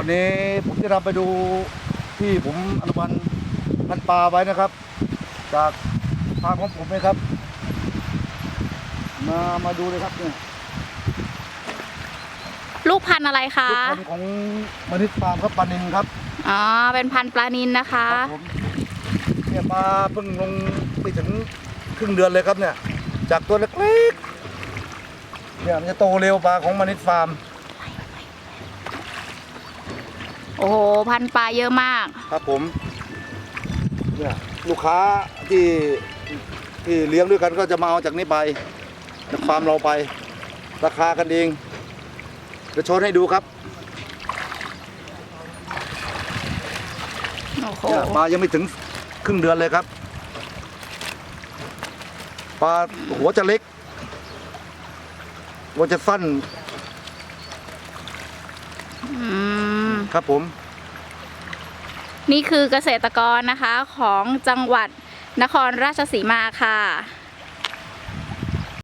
อนนี้ผมจะนำไปดูที่ผมอนุบาลพันธุ์ปลาไว้นะครับ จากทางของผมนะครับ มามาดูเลยครับเนี่ยลูกพันธุ์อะไรคะลูกพันธุ์ของมนิดฟาร์มครับปลานินครับอ๋อเป็นพันธุ์ปลานินนะคะครับผมเนี่ยปลาเพิ่งลงไปถึงครึ่งเดือนเลยครับเนี่ย จากตัวเล็กๆเนี่ยมันจะโตเร็วปลาของมนิดฟาร์ม โอ้โห พันธุ์ปลาเยอะมาก ครับผมเนี่ยลูกค้าที่ที่เลี้ยงด้วยกันก็จะมาเอาจากนี้ไปจากฟาร์มเราไป ราคากันเองจะโชว์ให้ดูครับโอ้โหเนี่ยปลายังไม่ถึงครึ่งเดือนเลยครับปลาหัวจะเล็กหัวจะสั้น อืม ครับผม นี่คือเกษตรกรนะคะของจังหวัดนครราชสีมาค่ะ